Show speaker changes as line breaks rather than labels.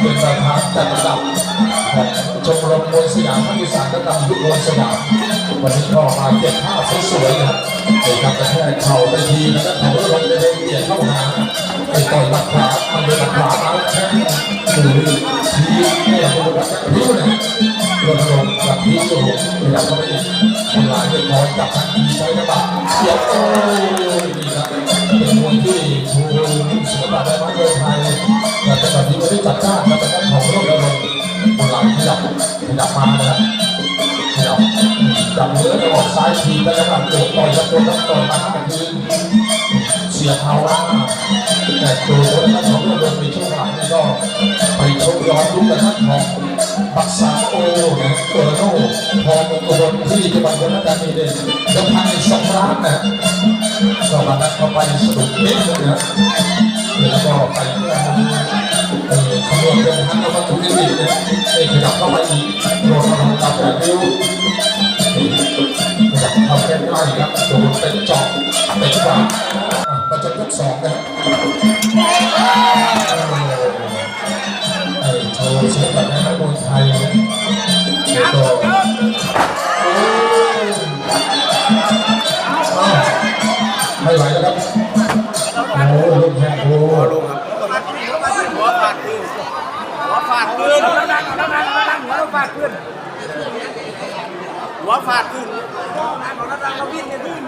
เป็นประธานจัดอันดับชมรมมวยสยามภาคอีสานระดับยุคมวยสยามวันนี้ก็มาเก็บภาพสวยๆนะครับไอ้ครับกระแทกเข่าไปทีแล้วก็เขาลงไปเดินเบียดเข้าหาไอ้ต่อยหมัดขามันเป็นหมัดขวาเอาแข้งหรือทีเนี่ยโดนวัดกันพิ้วเนี่ยรณรงค์กับพิ้วอยู่ขยับเข้าไปอีกหลายเป็นคอยจับทันทีใช้กระบะเสียบโอ้ แต่จังหวะนี้ไม่ได้จัดจ้านนะแต่ก็ของโลกเราลงหลังขยับขยับมานะครับขยับจับเนื้อจะออกซ้ายทีแล้วนะครับโดนต่อยแล้วโดนแล้วต่อยมาทั้งคืนเสียเท้าล่าแต่ตัวนั้นของโลกเราในช่วงหลังนี่ก็ไปชกย้อนยุคกันทั้งของปักษาโอนะตัวโน่พอมงคลที่จังหวัดนนทบุรีเนี่ยจะพันสองล้านนะก็มานัดเข้าไปสนุกนิดนึงนะแล้วก็ไปเพื่อ เอ่อขบวนเดินทางเข้ามาถึงที่นี่เนี่ยเอกขยับเข้าไปอีกโดนกำลังตับแบบนิ้วขยับเข้าใกล้ๆครับโดนเป็นจอกเป็นขวาประจันยกสองนะครับเออโชว์ศิลปะในนักมวยไทยนะแล้วก็โอ้ยวไม่ไหวแล้วครับโอ้ลูกแม่โอ้
หัวฟาดพื้นหัวฟาดพื้นแล้วนั่งแล้วนั่งแล้วนั่งหัวฟาดพื้นหัวฟาดพื้นนั่งแล้วนั่งเราววิ่งในพื้น